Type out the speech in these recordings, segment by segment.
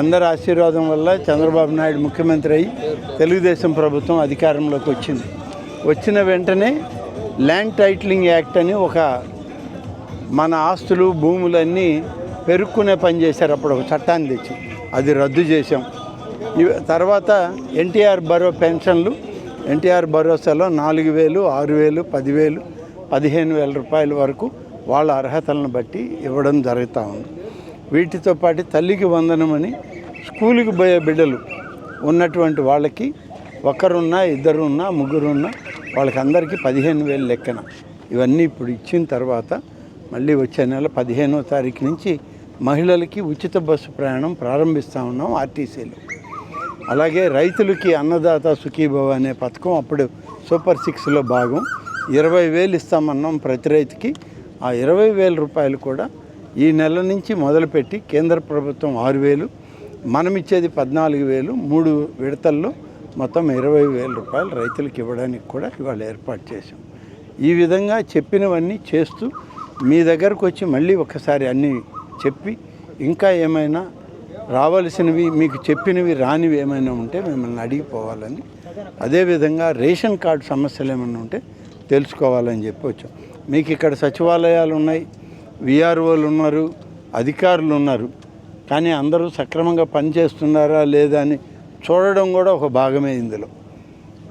అందరి ఆశీర్వాదం వల్ల చంద్రబాబు నాయుడు ముఖ్యమంత్రి అయ్యి తెలుగుదేశం ప్రభుత్వం అధికారంలోకి వచ్చింది. వచ్చిన వెంటనే ల్యాండ్ టైటిలింగ్ యాక్ట్ అని ఒక మన ఆస్తులు భూములన్నీ పెరుక్కునే పని చేశారు. అప్పుడు ఒక చట్టాన్ని తెచ్చి అది రద్దు చేశాం. తర్వాత ఎన్టీఆర్ బరో పెన్షన్లు ఎన్టీఆర్ భరోసాలో నాలుగు వేలు ఆరు వేలు పదివేలు పదిహేను వేల రూపాయల వరకు వాళ్ళ అర్హతలను బట్టి ఇవ్వడం జరుగుతూ ఉంది. వీటితో పాటు తల్లికి వందనమని స్కూలుకి పోయే బిడ్డలు ఉన్నటువంటి వాళ్ళకి ఒకరున్నా ఇద్దరున్నా ముగ్గురున్నా వాళ్ళకి అందరికీ పదిహేను వేలు లెక్కన. ఇవన్నీ ఇప్పుడు ఇచ్చిన తర్వాత మళ్ళీ వచ్చే నెల పదిహేనో తారీఖు నుంచి మహిళలకి ఉచిత బస్సు ప్రయాణం ప్రారంభిస్తూ ఉన్నాం ఆర్టీసీలో. అలాగే రైతులకి అన్నదాత సుఖీభవ అనే పథకం అప్పుడు సూపర్ సిక్స్లో భాగం. ఇరవై వేలు ఇస్తామన్నాం ప్రతి రైతుకి. ఆ ఇరవై వేల రూపాయలు కూడా ఈ నెల నుంచి మొదలుపెట్టి కేంద్ర ప్రభుత్వం ఆరు వేలు మనం ఇచ్చేది పద్నాలుగు వేలు మూడు విడతల్లో మొత్తం ఇరవై వేల రూపాయలు రైతులకు ఇవ్వడానికి కూడా ఇవాళ ఏర్పాటు చేశాం. ఈ విధంగా చెప్పినవన్నీ చేస్తూ మీ దగ్గరకు వచ్చి మళ్ళీ ఒకసారి అన్నీ చెప్పి ఇంకా ఏమైనా రావలసినవి మీకు చెప్పినవి రానివి ఏమైనా ఉంటే మిమ్మల్ని అడిగిపోవాలని అదేవిధంగా రేషన్ కార్డు సమస్యలు ఏమైనా ఉంటే తెలుసుకోవాలని చెప్పి వచ్చాం మీకు ఇక్కడ సచివాలయాలు ఉన్నాయి విఆర్ఓలు ఉన్నారు అధికారులు ఉన్నారు కానీ అందరూ సక్రమంగా పనిచేస్తున్నారా లేదా అని చూడడం కూడా ఒక భాగమే ఇందులో.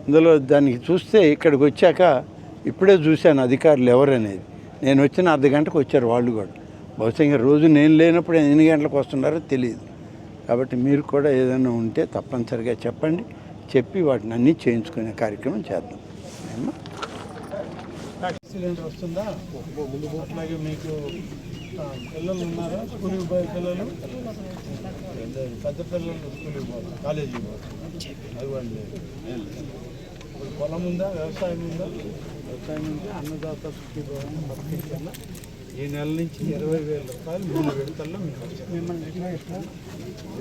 ఇందులో దానికి చూస్తే ఇక్కడికి వచ్చాక ఇప్పుడే చూశాను అధికారులు ఎవరనేది. నేను వచ్చిన అర్ధ గంటకు వచ్చారు వాళ్ళు కూడా. బహుశా ఇంకా రోజు నేను లేనప్పుడు ఎన్ని గంటలకు వస్తున్నారో తెలియదు కాబట్టి మీరు కూడా ఏదైనా ఉంటే తప్పనిసరిగా చెప్పండి. చెప్పి వాటిని అన్నీ చేయించుకునే కార్యక్రమం చేద్దాం. ఏమ్మా? సిలిండర్ వస్తుందా? అట్లాగే మీకు పిల్లలు ఉన్నారా? స్కూల్కి పోయే పిల్లలు? పెద్ద పిల్లలు స్కూల్కి పోతారు కాలేజీకి పోతారు అదివ్వండి ఇప్పుడు పొలం ఉందా? వ్యవసాయం ఉందా? వ్యవసాయం ఉంటే అన్నదాత సుఖీభవన్ పథకం కింద ఈ నెల నుంచి ఇరవై వేల రూపాయలు మూడు విడతల్లో మీకు.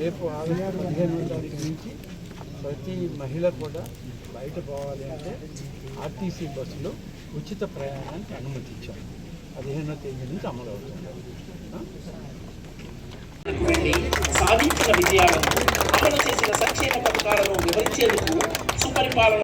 రేపు ఆగస్టు పదిహేనవ తారీఖు నుంచి ప్రతి మహిళ కూడా బయట పోవాలి అంటే ఆర్టీసీ బస్సులో ఉచిత ప్రయాణానికి అనుమతించాం పదిహేనో తేదీ నుంచి అమలు అవుతుంది సాధించిన విజయాలను అమలు చేసిన సంక్షేమ పథకాలను వివరించేందుకు సుపరిపాలన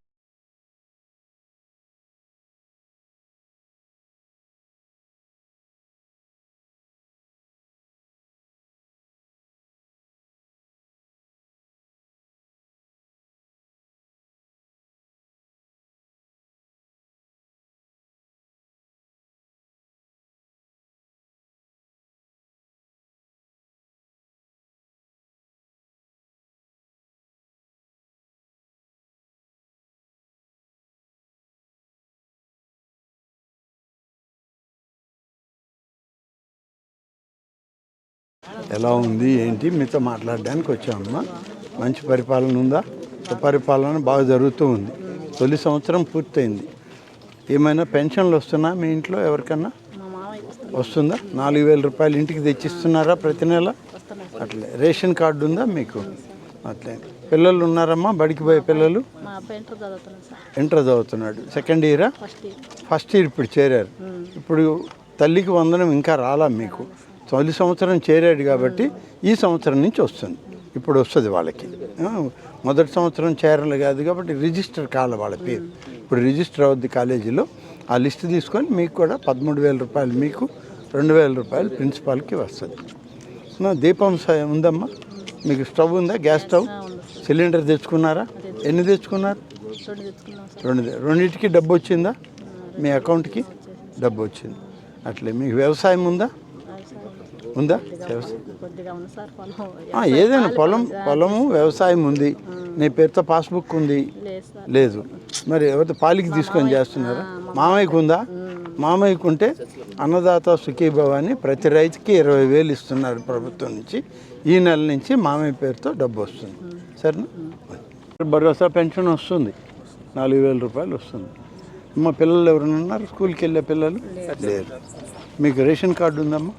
ఎలా ఉంది ఏంటి? మీతో మాట్లాడడానికి వచ్చామమ్మా. మంచి పరిపాలన ఉందా? పరిపాలన బాగా జరుగుతూ ఉంది. తొలి సంవత్సరం పూర్తయింది. ఏమైనా పెన్షన్లు వస్తున్నా మీ ఇంట్లో ఎవరికన్నా? వస్తుందా? నాలుగు వేల రూపాయలు ఇంటికి తెచ్చిస్తున్నారా ప్రతి నెల? అట్లే. రేషన్ కార్డు ఉందా మీకు? అట్లే. పిల్లలు ఉన్నారమ్మా? బడికి పోయే పిల్లలు? ఇంటర్ చదువుతున్నాడు. సెకండ్ ఇయరా? First year. ఫస్ట్ ఇయర్ ఇప్పుడు చేరారు. ఇప్పుడు తల్లికి వందనం ఇంకా రాలా మీకు? తొలి సంవత్సరం చేరాడు కాబట్టి ఈ సంవత్సరం నుంచి వస్తుంది. ఇప్పుడు వస్తుంది వాళ్ళకి. మొదటి సంవత్సరం చేరలు కాదు కాబట్టి రిజిస్టర్ కాల వాళ్ళ పేరు. ఇప్పుడు రిజిస్టర్ అవుద్ది కాలేజీలో ఆ లిస్ట్ తీసుకొని మీకు కూడా పదమూడు వేల రూపాయలు మీకు రెండు వేల రూపాయలు ప్రిన్సిపాల్కి వస్తుంది. దీపం ఉందమ్మా? మీకు స్టవ్ ఉందా? Gas stove? సిలిండర్ తెచ్చుకున్నారా? ఎన్ని తెచ్చుకున్నారు? రెండు రెండింటికి డబ్బు వచ్చిందా? మీ అకౌంట్కి? డబ్బు వచ్చింది. అట్లే మీకు వ్యవసాయం ఉందా? ఉందా? వ్యవసాయం కొద్దిగా ఉంది సార్ పొలం. ఆ, ఏదైనా పొలం పొలము వ్యవసాయం ఉంది. నీ పేరుతో పాస్బుక్ ఉంది. లేదు సార్. లేదు. మరి ఎవరితో పాలికి తీసుకొని చేస్తున్నారా? మామయ్యకు ఉందా? మామయ్యకు ఉంటే అన్నదాత సుఖీభవ అని ప్రతి రైతుకి ఇరవై వేలు ఇస్తున్నారు ప్రభుత్వం నుంచి. ఈ నెల నుంచి మామయ్య పేరుతో డబ్బు వస్తుంది. సరేనా? భరోసా పెన్షన్ వస్తుంది. నాలుగు వేల రూపాయలు వస్తుంది. మా పిల్లలు ఎవరైనా ఉన్నారు? స్కూల్కి వెళ్ళే పిల్లలు? లేరు మీకు రేషన్ కార్డు ఉందమ్మా?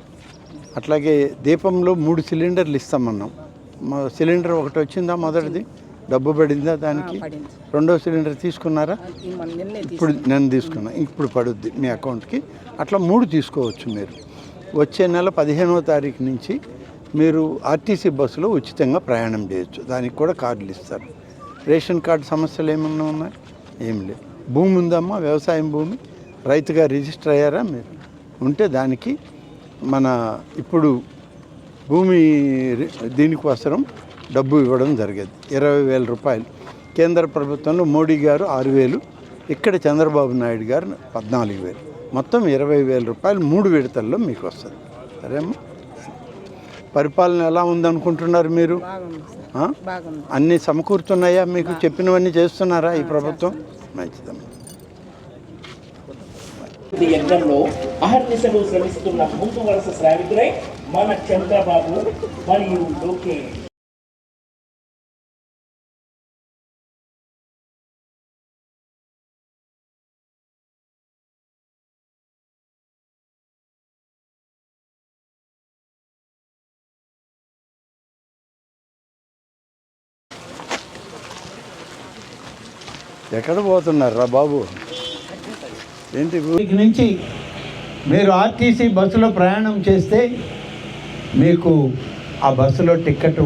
అట్లాగే దీపంలో మూడు సిలిండర్లు ఇస్తామన్నాం మా సిలిండర్ ఒకటి వచ్చిందా మొదటిది? డబ్బు పడిందా దానికి? రెండో సిలిండర్ తీసుకున్నారా? ఇప్పుడు నేను తీసుకున్నా. ఇప్పుడు పడుద్ది మీ అకౌంట్కి. అట్లా మూడు తీసుకోవచ్చు మీరు. వచ్చే నెల పదిహేనవ తారీఖు నుంచి మీరు ఆర్టీసీ బస్సులో ఉచితంగా ప్రయాణం చేయొచ్చు. దానికి కూడా కార్డులు ఇస్తారు. రేషన్ కార్డు సమస్యలు ఏమన్నా ఉన్నాయి? ఏం లేవు భూమి ఉందమ్మా వ్యవసాయం భూమి. రైతుగా రిజిస్టర్ అయ్యారా మీరు? ఉంటే దానికి మన ఇప్పుడు భూమి దీనికోసం డబ్బు ఇవ్వడం జరిగేది. ఇరవై వేల రూపాయలు. కేంద్ర ప్రభుత్వంలో మోడీ గారు ఆరు వేలు ఇక్కడ చంద్రబాబు నాయుడు గారు పద్నాలుగు వేలు. మొత్తం ఇరవై వేల రూపాయలు మూడు విడతల్లో మీకు వస్తుంది. సరేమ్మా పరిపాలన ఎలా ఉందనుకుంటున్నారు మీరు? అన్నీ సమకూరుతున్నాయా? మీకు చెప్పినవన్నీ చేస్తున్నారా ఈ ప్రభుత్వం? మంచిదమ్మా. యజ్ఞంలో అహర్నిశలు శ్రమిస్తున్న ముందు వలస శ్రావికులై మన చంద్రబాబు మరియు లోకేష్. ఎక్కడ పోతున్నారు రా బాబు? ఏంటి ఊరికి నుంచి మీరు ఆర్టీసీ బస్సులో ప్రయాణం చేస్తే మీకు ఆ బస్సులో టిక్కెట్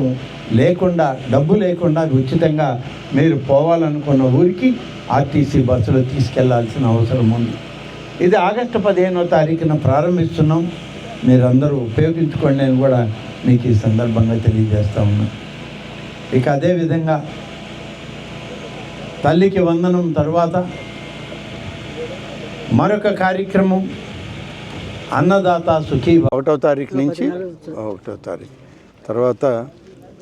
లేకుండా డబ్బు లేకుండా ఉచితంగా మీరు పోవాలనుకున్న ఊరికి ఆర్టీసీ బస్సులో తీసుకెళ్ళాల్సిన అవసరం ఉంది. ఇది ఆగస్టు పదిహేనో తారీఖున ప్రారంభిస్తున్నాం. మీరందరూ ఉపయోగించుకోండి అని కూడా మీకు ఈ సందర్భంగా తెలియజేస్తా ఉన్నాను ఇక అదేవిధంగా తల్లికి వందనం తర్వాత మరొక కార్యక్రమం అన్నదాత సుఖీ ఒకటో తారీఖు నుంచి ఒకటో తారీఖు. తర్వాత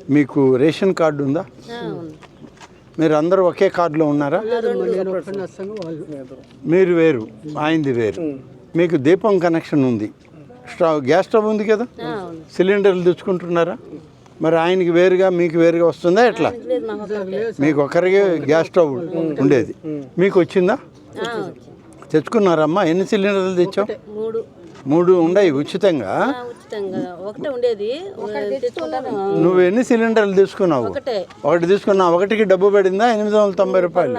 మీకు రేషన్ కార్డు ఉందా? మీరు అందరూ ఒకే కార్డులో ఉన్నారా? మీరు వేరు ఆయనది వేరు. మీకు దీపం కనెక్షన్ ఉంది. స్టవ్ గ్యాస్ స్టవ్ ఉంది కదా? సిలిండర్లు తెచ్చుకుంటున్నారా? మరి ఆయనకి వేరుగా మీకు వేరుగా వస్తుందా ఎట్లా? మీకు ఒకరికి గ్యాస్ స్టవ్ ఉండేది. మీకు వచ్చిందా. తెచ్చుకున్నారమ్మా? ఎన్ని సిలిండర్లు తెచ్చావు? మూడు. మూడు ఉండయి ఉచితంగా? ఆ, ఉచితంగా. ఒకటే ఉండేది. తెచ్చుకుంటాను. నువ్వు ఎన్ని సిలిండర్లు తీసుకున్నావు? ఒకటే. ఒకటి తీసుకున్నావు ఒకటికి డబ్బు పడిందా? ఎనిమిది వందల తొంభై రూపాయలు.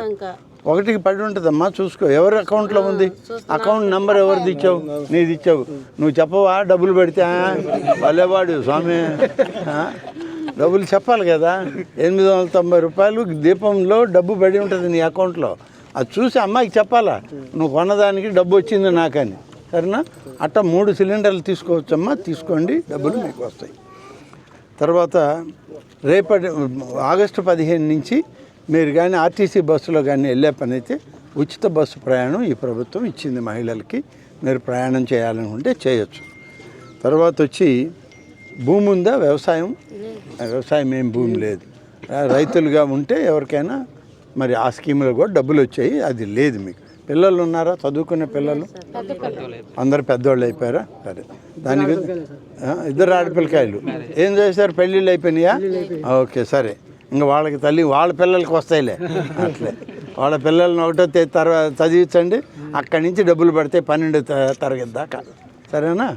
ఒకటికి పడి ఉంటుందమ్మా చూసుకో. ఎవరి అకౌంట్లో ఉంది? అకౌంట్ నెంబర్ ఎవరిది ఇచ్చావు? నీది ఇచ్చావు. నువ్వు చెప్పవా? డబ్బులు పెడితే భలేవాడు స్వామి. డబ్బులు చెప్పాలి కదా? ఎనిమిది వందల తొంభై రూపాయలు దీపంలో డబ్బు పడి ఉంటుంది నీ అకౌంట్లో. అది చూసి అమ్మాయికి చెప్పాలా నువ్వు కొన్నదానికి డబ్బు వచ్చింది నాకని. సరేనా? అట్ట మూడు సిలిండర్లు తీసుకోవచ్చమ్మా తీసుకోండి డబ్బులు మీకు వస్తాయి. తర్వాత రేపటి ఆగస్టు పదిహేను నుంచి మీరు కానీ ఆర్టీసీ బస్సులో కానీ వెళ్ళే పని అయితే ఉచిత బస్సు ప్రయాణం ఈ ప్రభుత్వం ఇచ్చింది మహిళలకి. మీరు ప్రయాణం చేయాలనుకుంటే చేయొచ్చు. తర్వాత వచ్చి భూమి ఉందా వ్యవసాయం? వ్యవసాయం ఏం భూమి లేదు. రైతులుగా ఉంటే ఎవరికైనా మరి ఆ స్కీములో కూడా డబ్బులు వచ్చాయి. అది లేదు మీకు. పిల్లలు ఉన్నారా? చదువుకునే పిల్లలు? అందరు పెద్దవాళ్ళు అయిపోయారా? సరే. దానికి ఇద్దరు ఆడపిల్లకాయలు. ఏం చేశారు? పెళ్ళిళ్ళు అయిపోయినాయా? ఓకే సరే. ఇంకా వాళ్ళకి తల్లి వాళ్ళ పిల్లలకి వస్తాయిలే. అట్లే. వాళ్ళ పిల్లల్ని ఒకటో తేదీ తర్వాత చదివించండి. అక్కడి నుంచి డబ్బులు పడితే పన్నెండు తరగతి దాకా. సరేనా?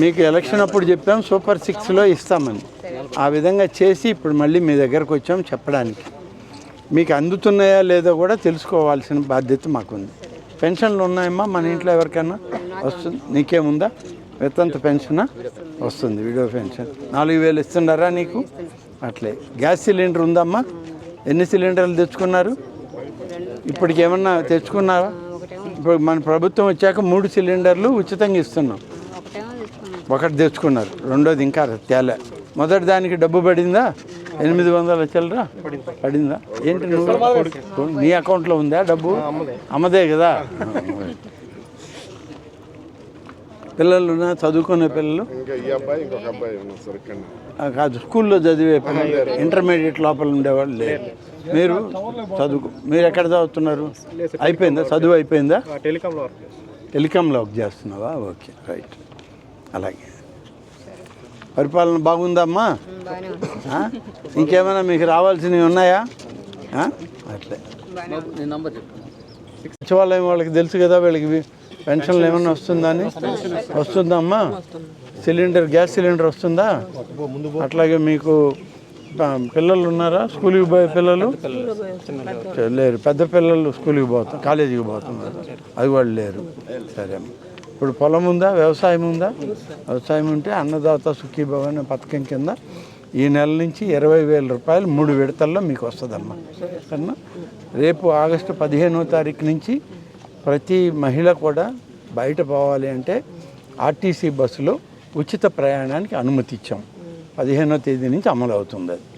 మీకు ఎలక్షన్ అప్పుడు చెప్పాం సూపర్ సిక్స్లో ఇస్తామని. ఆ విధంగా చేసి ఇప్పుడు మళ్ళీ మీ దగ్గరకు వచ్చాం చెప్పడానికి. మీకు అందుతున్నాయా లేదో కూడా తెలుసుకోవాల్సిన బాధ్యత మాకుంది. పెన్షన్లు ఉన్నాయమ్మా మన ఇంట్లో ఎవరికైనా వస్తుంది? నీకేముందా? వితంత పెన్షనా? వస్తుంది విడో పెన్షన్. నాలుగు వేలు ఇస్తున్నారా నీకు? అట్లే. గ్యాస్ సిలిండర్ ఉందమ్మా? ఎన్ని సిలిండర్లు తెచ్చుకున్నారు? ఇప్పటికేమన్నా తెచ్చుకున్నారా ఇప్పుడు మన ప్రభుత్వం వచ్చాక మూడు సిలిండర్లు ఉచితంగా ఇస్తున్నాం. ఒకటి తెచ్చుకున్నారు. రెండోది ఇంకా తేలే. మొదటి దానికి డబ్బు పడిందా? ఎనిమిది వందల చిల్లరా? పడిందా? ఏంటి నువ్వు? నీ అకౌంట్లో ఉందా డబ్బు? అమ్మదే. కదా? పిల్లలు ఉన్నా చదువుకునే పిల్లలు? ఇంకా ఈ అబ్బాయి ఇంకొక అబ్బాయి ఉన్నారు సార్ ఇక్కడ ఆ, కాదు స్కూల్లో చదివే పిల్లలు ఇంటర్మీడియట్ లోపల ఉండేవాళ్ళు లేరు. మీరు చదువుకు మీరు ఎక్కడ చదువుతున్నారు? అయిపోయిందా? చదువు అయిపోయిందా? టెలికాంలో వర్క్ చేస్తున్నావా? Okay right. అలాగే. పరిపాలన బాగుందమ్మా? ఇంకేమైనా మీకు రావాల్సినవి ఉన్నాయా? అట్లే. సచివాలయం వాళ్ళకి తెలుసు కదా వీళ్ళకి పెన్షన్లు ఏమైనా వస్తుందని? వస్తుందమ్మా? సిలిండర్ గ్యాస్ సిలిండర్ వస్తుందా? అట్లాగే మీకు పిల్లలు ఉన్నారా? స్కూల్కి పోయే పిల్లలు? లేరు పెద్ద పిల్లలు స్కూల్కి పోతాం కాలేజీకి పోతున్నారు. అది వాళ్ళు లేరు. సరే అమ్మ. ఇప్పుడు పొలం ఉందా? వ్యవసాయం ఉందా? వ్యవసాయం ఉంటే అన్నదాత సుఖీభవ అనే పథకం కింద ఈ నెల నుంచి ఇరవై వేల రూపాయలు మూడు విడతల్లో మీకు వస్తుందమ్మా సరేనా? రేపు ఆగస్టు పదిహేనో తారీఖు నుంచి ప్రతి మహిళ కూడా బయట పోవాలి అంటే ఆర్టీసీ బస్సులో ఉచిత ప్రయాణానికి అనుమతి ఇచ్చాం. పదిహేనో తేదీ నుంచి అమలు అవుతుంది అది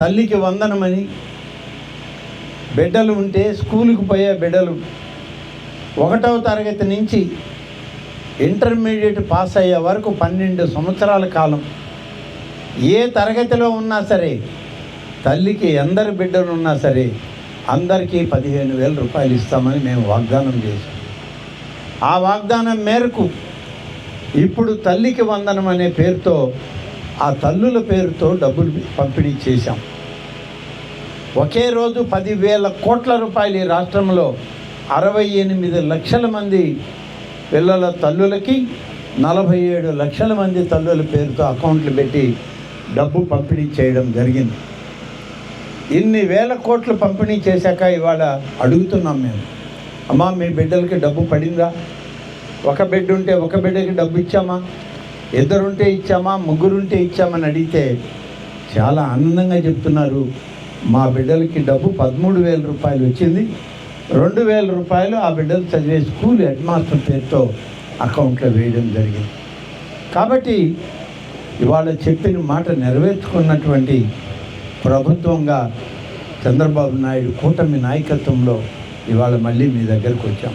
తల్లికి వందనమని బిడ్డలు ఉంటే స్కూలుకు పోయే బిడ్డలు ఒకటవ తరగతి నుంచి ఇంటర్మీడియట్ పాస్ అయ్యే వరకు పన్నెండు సంవత్సరాల కాలం. ఏ తరగతిలో ఉన్నా సరే తల్లికి ఎందరు బిడ్డలు ఉన్నా సరే అందరికీ పదిహేను వేల రూపాయలు ఇస్తామని మేము వాగ్దానం చేశాం. ఆ వాగ్దానం మేరకు ఇప్పుడు తల్లికి వందనం అనే పేరుతో ఆ తల్లుల పేరుతో డబ్బులు పంపిణీ చేశాం. ఒకే రోజు పదివేల కోట్ల రూపాయలు ఈ రాష్ట్రంలో అరవై ఎనిమిది లక్షల మంది పిల్లల తల్లులకి నలభై ఏడు లక్షల మంది తల్లుల పేరుతో అకౌంట్లు పెట్టి డబ్బు పంపిణీ చేయడం జరిగింది. ఇన్ని వేల కోట్లు పంపిణీ చేశాక ఇవాళ అడుగుతున్నాం మేము. అమ్మా మీ బిడ్డలకి డబ్బు పడిందా? ఒక బిడ్డ ఉంటే ఒక బిడ్డకి డబ్బు ఇచ్చామా? ఇద్దరుంటే ఇచ్చామా ముగ్గురుంటే ఇచ్చామని అడిగితే చాలా ఆనందంగా చెప్తున్నారు. మా బిడ్డలకి డబ్బు పదమూడు వేల రూపాయలు వచ్చింది. రెండు వేల రూపాయలు ఆ బిడ్డలు చదివే స్కూల్ హెడ్ మాస్టర్ పేరుతో అకౌంట్లో వేయడం జరిగింది. కాబట్టి ఇవాళ చెప్పిన మాట నెరవేర్చుకున్నటువంటి ప్రభుత్వంగా చంద్రబాబు నాయుడు కూటమి నాయకత్వంలో ఇవాళ మళ్ళీ మీ దగ్గరకు వచ్చాం.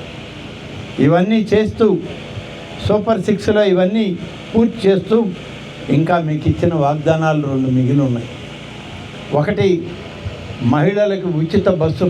ఇవన్నీ చేస్తూ సూపర్ సిక్స్లో ఇవన్నీ పూర్తి చేస్తూ ఇంకా మీకు ఇచ్చిన వాగ్దానాలు రెండు మిగిలి ఉన్నాయి. ఒకటి మహిళలకు ఉచిత బస్సు